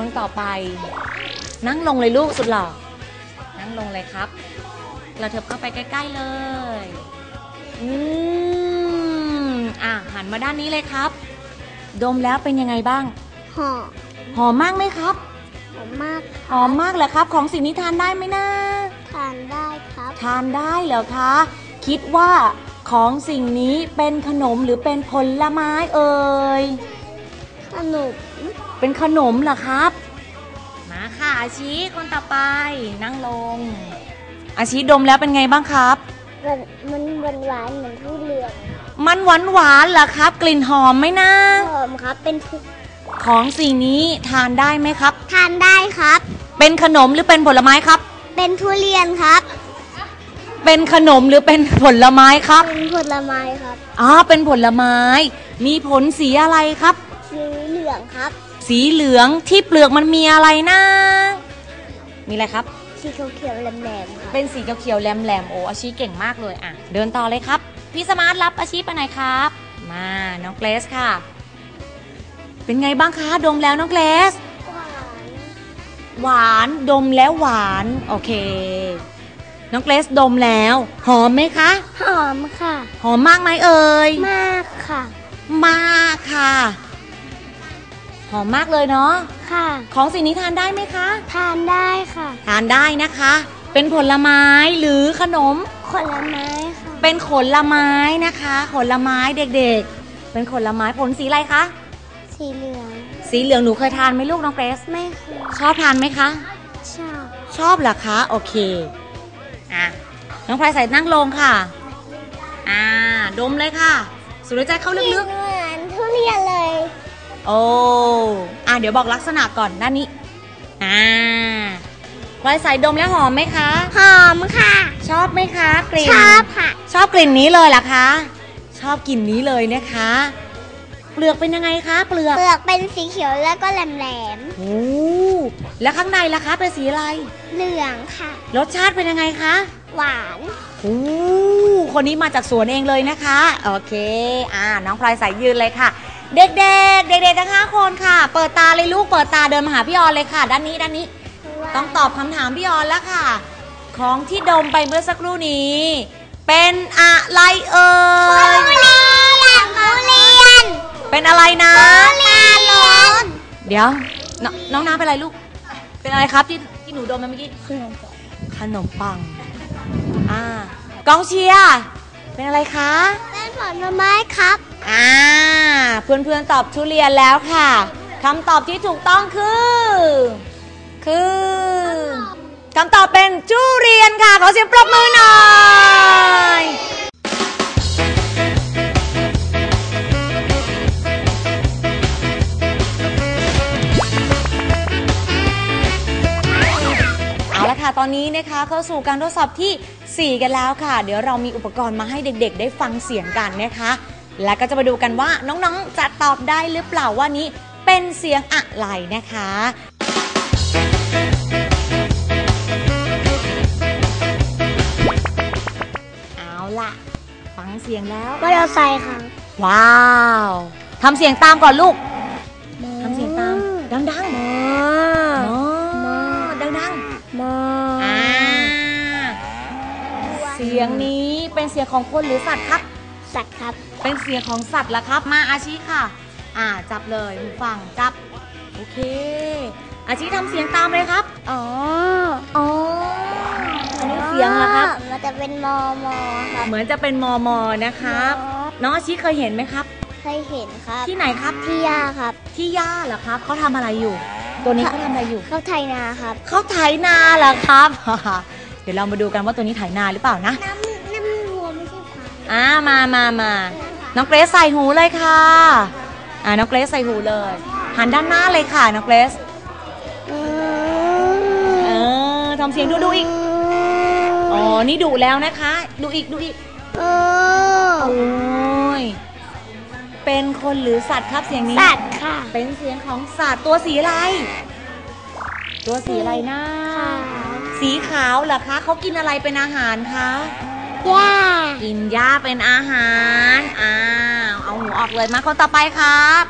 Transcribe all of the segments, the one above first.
คนต่อไป นั่งลงเลยลูกสุดหล่อนั่งลงเลยครับเราเถิบเข้าไปใกล้ ๆเลย อืมอะหันมาด้านนี้เลยครับ ดมแล้วเป็นยังไงบ้าง หอมหอมมากไหมครับ หอมมากหอมมากเหรอครับ ของสิ่งนี้ทานได้ไหมนะทานได้ครับ ทานได้เหรอคะ คิดว่าของสิ่งนี้เป็นขนมหรือเป็นผลไม้เอ่ยขนม เป็นขนมเหรอครับ มาค่ะอาชีคนต่อไปนั่งลง อาชีดมแล้วเป็นไงบ้างครับ มันมันหวานหวานๆเหมือนทุเรียนมันหวานหวานๆเหรอครับ กลิ่นหอมไหมนะหอมครับเป็นทุของสิ่งนี้ทานได้ไหมครับ ทานได้ครับ เป็นขนมหรือเป็นผลไม้ครับ เป็นทุเรียนครับ เป็นขนมหรือเป็นผลไม้ครับ เป็นผลไม้ครับอ๋อเป็นผลไม้ มีผลสีอะไรครับสีเหลืองครับ สีเหลืองที่เปลือกมันมีอะไรนะ มีอะไรครับ สีเขียวๆแหลมๆครับเป็นสีเขียวๆแหลมๆโอ้อาชีเก่งมากเลยอะ เดินต่อเลยครับ พี่สมาร์ทรับอาชีไปไหนครับ มาน้องเกรซค่ะ เป็นไงบ้างคะดมแล้วน้องเกรซหวานหวานดมแล้วหวานโอเค น้องเกรซดมแล้ว หอมไหมคะ หอมค่ะ หอมมากไหมเอ่ยมากค่ะ มากค่ะ หอมมากเลยเนาะ ค่ะ ของสิ่งนี้ทานได้ไหมคะ ทานได้ค่ะ ทานได้นะคะ เป็นผลไม้หรือขนม ผลไม้ค่ะ เป็นผลไม้นะคะ ผลไม้เด็กๆ เป็นผลไม้ผลสีอะไรคะ สีเหลือง สีเหลืองหนูเคยทานไหมลูกน้องเกรซไม่เคยชอบทานไหมคะ ชอบ ชอบเหรอคะ โอเค อะ น้องพลายใส่นั่งลงค่ะ อ่า ดมเลยค่ะสูดหายใจเข้าลึกเหมือนทุเรียนเลยๆ โอ้อะเดี๋ยวบอกลักษณะก่อนด้านนี้ อ่าพลายใส่ดมแล้วหอมไหมคะ หอมค่ะ ชอบไหมคะกลิ่นชอบค่ะ ชอบกลิ่นนี้เลยเหรอคะ ชอบกลิ่นนี้เลยนะคะ เปลือกเป็นยังไงคะ เปลือก เปลือกเป็นสีเขียวแล้วก็แหลมโอ้แล้วข้างในล่ะคะ เป็นสีอะไรๆเหลืองค่ะ รสชาติเป็นยังไงคะ หวานโอ้คนนี้มาจากสวนเองเลยนะคะ โอเค อ่า น้องพลอยใส่ยืนเลยค่ะ เด็กๆ เด็กๆ ทั้งห้าคนค่ะ เปิดตาเลยลูก เปิดตาเดินมาหาพี่ออนเลยค่ะ ด้านนี้ด้านนี้ ต้องตอบคำถามพี่ออนแล้วค่ะ ของที่ดมไปเมื่อสักครู่นี้ เป็นอะไรเอ่ทุยเรียนทุเรียนเป็นอะไรนะ ทุเรียนเดี๋ยวนน้องน้ำเป็นอะไรลูก เป็นอะไรครับที่ที่หนูดมมาเมื่อกี้ ขนมปัง อ่ากองเชียร์เป็นอะไรคะ เป็นผลไม้ครับ อ่าเพื่อนๆตอบทุเรียนแล้วค่ะคำตอบที่ถูกต้องคือ คือคำตอบเป็นจุเรียนค่ะ ขอเสียงปรบมือหน่อยเอาละค่ะตอนนี้นะคะเข้าสู่การทดสอบทีสี่ 4 กันแล้วค่ะ เดี๋ยวเรามีอุปกรณ์มาให้เด็กๆ ได้ฟังเสียงกันนะคะ และก็จะมาดูกันว่าน้องๆ จะตอบได้หรือเปล่าว่านี้เป็นเสียงอะไรนะคะ เอาล่ะ ฟังเสียงแล้วมอเตอร์ไซค์ค่ะว้าวทำเสียงตามก่อนลูกทำเสียงตามดังๆมอมอดังๆมออ่าเสียงนี้เป็นเสียงของคนหรือสัตว์ครับ สัตว์ครับ เป็นเสียงของสัตว์ละครับ มาอาชีค่ะ อ่าจับเลยหูฟังจับ โอเค อาชีทำเสียงตามเลยครับ อ๋อ อ๋อ อันนี้เสียงละครับ มันจะเป็นมอมอครับเหมือนจะเป็นมอมอนะครับ น้องอาชีเคยเห็นไหมครับ เคยเห็นครับ ที่ไหนครับ ที่ย่าครับ ที่ย่าเหรอครับ เขาทำอะไรอยู่ ตัวนี้เขาทำอะไรอยู่ เข้าไทยนาครับ เขาไถนาเหรอครับ เดี๋ยวเรามาดูกันว่าตัวนี้ไถนาหรือเปล่านะ อ่ามามามาน้องเกรซใส่หูเลยค่ะ อ่าน้องเกรซใส่หูเลย หันด้านหน้าเลยค่ะน้องเกรซอืเออทำเสียงดูดูอีก อ๋อ นี่ดุแล้วนะคะ ดูอีกดูอีกเออโอ้ยเป็นคนหรือสัตว์ครับเสียงนี้ สัตว์ค่ะ เป็นเสียงของสัตว์ตัวสีอะไร ตัวสีอะไรนะค่ะสีขาวเหรอคะเขากินอะไรเป็นอาหารคะ ย่ากินหญ้าเป็นอาหาร อ้าว เอาหูออกเลยมาคนต่อไปครับ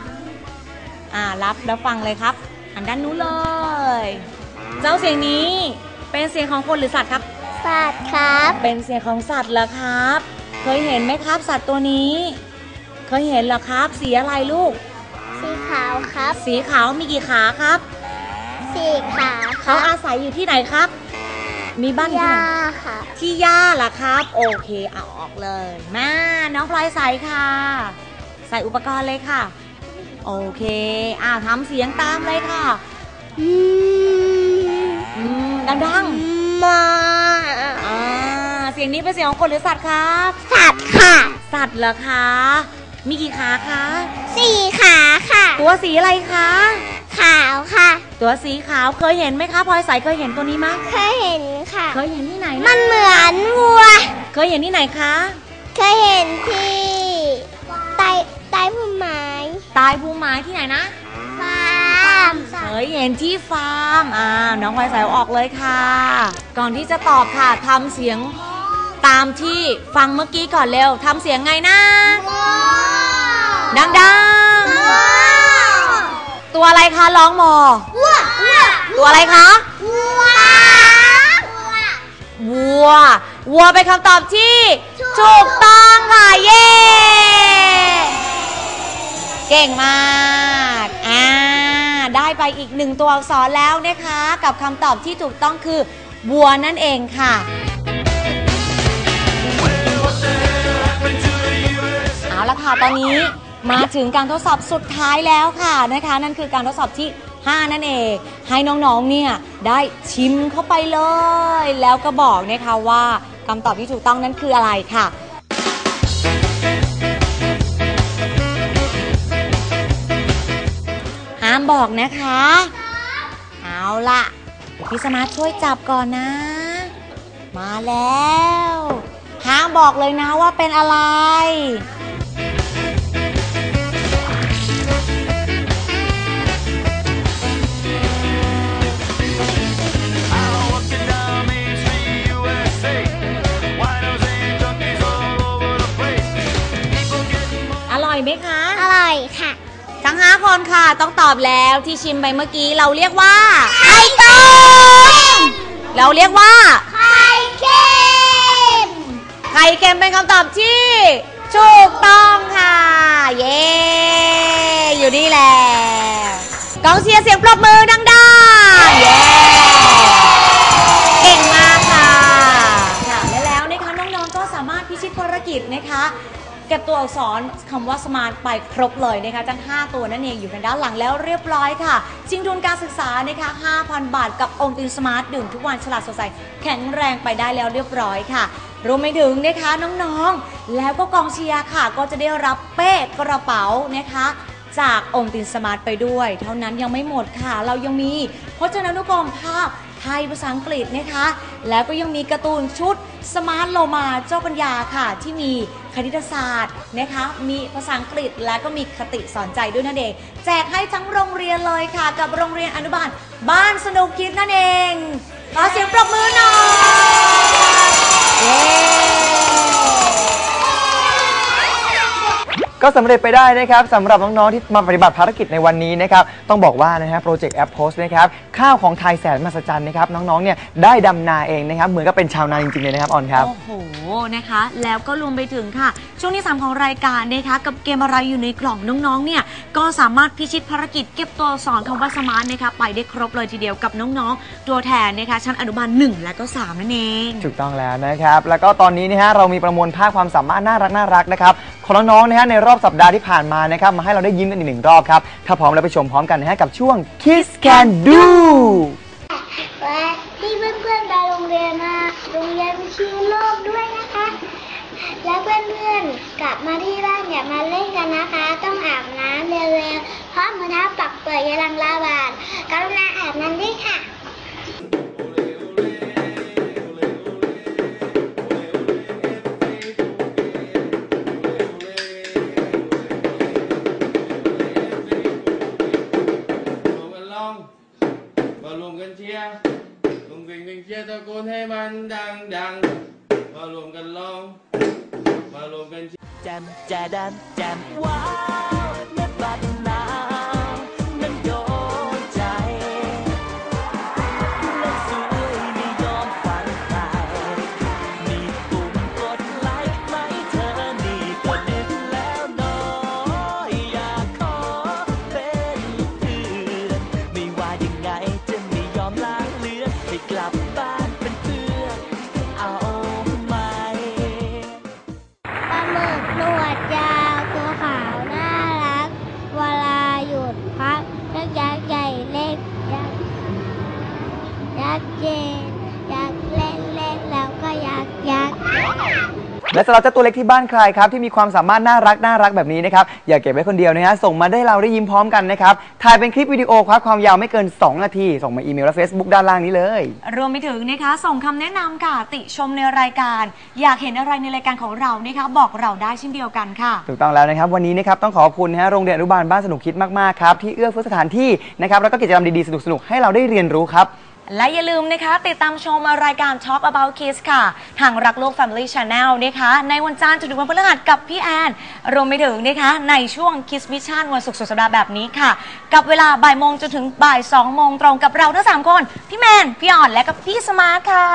อ่า รับแล้วฟังเลยครับ อันด้านนู้นเลย เจ้าเสียงนี้ เป็นเสียงของคนหรือสัตว์ครับ สัตว์ครับ เป็นเสียงของสัตว์เหรอครับ เคยเห็นไหมครับ สัตว์ตัวนี้ เคยเห็นเหรอครับ สีอะไรลูก สีขาวครับ สีขาวมีกี่ขาครับ สีขาวคเขารับอาศัยอยู่ที่ไหนครับ มีบ้านอยู่ที่ย่าไหน ค่ะ ที่ย่าล่ะครับ โอเคเอาออกเลย มา น้องพลอยใส่ค่ะ ใส่อุปกรณ์เลยค่ะ โอเคอ่าทำเสียงตามเลยค่ะ อืมอืมดังมาๆอ่าเสียงนี้เป็นเสียงของคนหรือสัตว์ครับ สัตว์ค่ะ สัตว์เหรอคะ มีกี่ขาคะ สี่ขาค่ะ ตัวสีอะไรคะ ขาวค่ะ ตัวสีขาวเคยเห็นไหมคะพลอยใสเคยเห็นตัวนี้ไหมเคยเห็นค่ะ เคยเห็นที่ไหนมันะนเหมือนวัว เคยเห็นที่ไหนคะ เคยเห็นที่ใต้ใต้พุ่มไม้ตายภูไม้ที่ไหนนะฟาร์มเคยเห็นที่ฟาร์มอ่าน้องพลอยใสเอาออกเลยค่ะ ก่อนที่จะตอบค่ะทำเสียงตามที่ฟังเมื่อกี้ก่อนเร็วทำเสียงไงนะดังๆตัวอะไรคะร้องมอวัววัว ตัวอะไรคะวัววัววัวเป็นคำตอบที่ถูกต้องค่ะเย้เก่งมากอ่าได้ไปอีกหนึ่งตัวอักษรแล้วนะคะ กับคำตอบที่ถูกต้องคือวัวนั่นเองค่ะเอาละค่ะตอนนี้มาถึงการทดสอบสุดท้ายแล้วค่ะนะคะ นั่นคือการทดสอบที่ 5 นั่นเอง ให้น้องๆเนี่ยได้ชิมเข้าไปเลย แล้วก็บอกนะคะว่าคำตอบที่ถูกต้องนั้นคืออะไรค่ะห้ามบอกนะคะ เอาล่ะพี่สมาร์ทช่วยจับก่อนนะ มาแล้ว ห้ามบอกเลยนะว่าเป็นอะไร ร่อยค่ะทั้ง5คนค่ะ ต้องตอบแล้วที่ชิมไปเมื่อกี้เราเรียกว่าไข่ต้มเราเรียกว่าไข่เค็มไข่เค็มเป็นคำตอบที่ถูกต้องค่ะ เย้อยู่นี่แหละกองเชียร์เสียงปรบมือดังๆเย้เก่งมากค่ะค่ะและแล้วนะคะน้องๆก็สามารถพิชิตภารกิจนะคะ เก็บตัวอักษรคำว่าสมาร์ทไปครบเลยนะคะทั้ง 5 ตัวนั่นเองอยู่ทางด้านหลังแล้วเรียบร้อยค่ะ ชิงทุนการศึกษานะคะ5,000 บาทกับองค์ตินสมาร์ทดื่มทุกวันฉลาดสดใสแข็งแรงไปได้แล้วเรียบร้อยค่ะรวมไปถึงนะคะน้องๆ แล้วก็กองเชียร์ค่ะ ก็จะได้รับเป้กระเป๋านะคะ จากองค์ตินสมาร์ทไปด้วย เท่านั้นยังไม่หมดค่ะ เรายังมีพจนานุกรมภาพไทยภาษาอังกฤษนะคะ แล้วก็ยังมีการ์ตูนชุดสมาร์ทโลมาเจ้าปัญญาค่ะ ที่มี คณิตศาสตร์นะคะ มีภาษาอังกฤษและก็มีคติสอนใจด้วยนั่นเอง แจกให้ทั้งโรงเรียนเลยค่ะ กับโรงเรียนอนุบาล บ้านสนุกคิดนั่นเอง ขอเสียงปรบมือหน่อย ก็สำเร็จไปได้นะครับสำหรับน้องๆที่มาปฏิบัติภารกิจในวันนี้นะครับต้องบอกว่านะฮะโปรเจกต์แอปโพสนะครับข้าวของไทยแสนมหัศจรรย์นะครับน้องๆเนี่ยได้ดำนาเองนะครับเหมือนกับเป็นชาวนาจริงๆเลยนะครับออนครับ โอ้โหนะคะ แล้วก็รวมไปถึงค่ะ ช่วงที่ 3 ของรายการนะคะกับเกมอะไรอยู่ในกล่องน้องๆเนี่ยก็สามารถพิชิตภารกิจเก็บตัวอักษรคำว่าสมาร์ทนะคะไปได้ครบเลยทีเดียวกับน้องๆ ตัวแทนนะคะชั้นอนุบาล1และก็ 3 นั่นเอง ถูกต้องแล้วนะครับ แล้วก็ตอนนี้นะฮะเรามีประมวลภาพความสามารถน่ารักน่ารักนะครับ ของน้องๆนะฮะในรอบสัปดาห์ที่ผ่านมานะครับมาให้เราได้ยิ้มกันอีกหนึ่งรอบครับถ้าพร้อมแล้วไปชมพร้อมกันนะฮะกับช่วง Kiss Can Do และที่เพื่อนๆไปโรงเรียนมาโรงเรียนชิงโลกด้วยนะคะ แล้วเพื่อนๆกลับมาที่บ้านอย่ามาเล่นกันนะคะ ต้องอาบน้ำเร็วๆเพราะมือเท้าปักเปิดกำลังระบาดกรุณาอาบน้ำด้วยค่ะำหรับเจ้าตัวเล็กที่บ้านใครครับที่มีความสามารถน่ารักน่ารักแบบนี้นะครับอย่าเก็บไว้คนเดียวนะฮะส่งมาได้เราได้ยิ้มพร้อมกันนะครับถ่ายเป็นคลิปวิดีโอครับความยาวไม่เกิน 2 นาที ส่งมาอีเมลและ Facebook ด้านล่างนี้เลย รวมไปถึงนะคะส่งคำแนะนำค่ะติชมในรายการ อยากเห็นอะไรในรายการของเรานะคะบอกเราได้เช่นเดียวกันค่ะ ถูกต้องแล้วนะครับ วันนี้นะครับต้องขอบคุณนะฮะโรงเรียนอนุบาลบ้านสนุกคิดมากๆครับที่เอื้อเฟื้อสถานที่นะครับแล้วก็กิจกรรมดีๆสนุกๆให้เราได้เรียนรู้ครับ และอย่าลืมนะคะ ติดตามชมรายการ Talk About Kids ค่ะ ทางรักโลก Family Channel นะคะ ในวันจันทร์จนถึงวันพฤหัสกับพี่แอนรวมไปถึงนะคะ ในช่วง Kids Mission วันศุกร์สุดสัปดาห์แบบนี้ค่ะ กับเวลาบ่ายโมงจนถึงบ่ายสองโมงตรงกับเราทั้งสามคน พี่แมน พี่อ่อนและกับพี่สมาร์ทค่ะ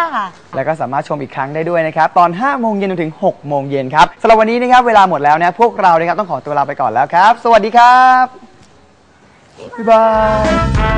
แล้วก็สามารถชมอีกครั้งได้ด้วยนะครับ ตอน 5 โมงเย็นจนถึง 6 โมงเย็นครับสำหรับวันนี้นะครับเวลาหมดแล้วนะพวกเรานะครับต้องขอตัวลาไปก่อนแล้วครับ สวัสดีครับบ๊ายบาย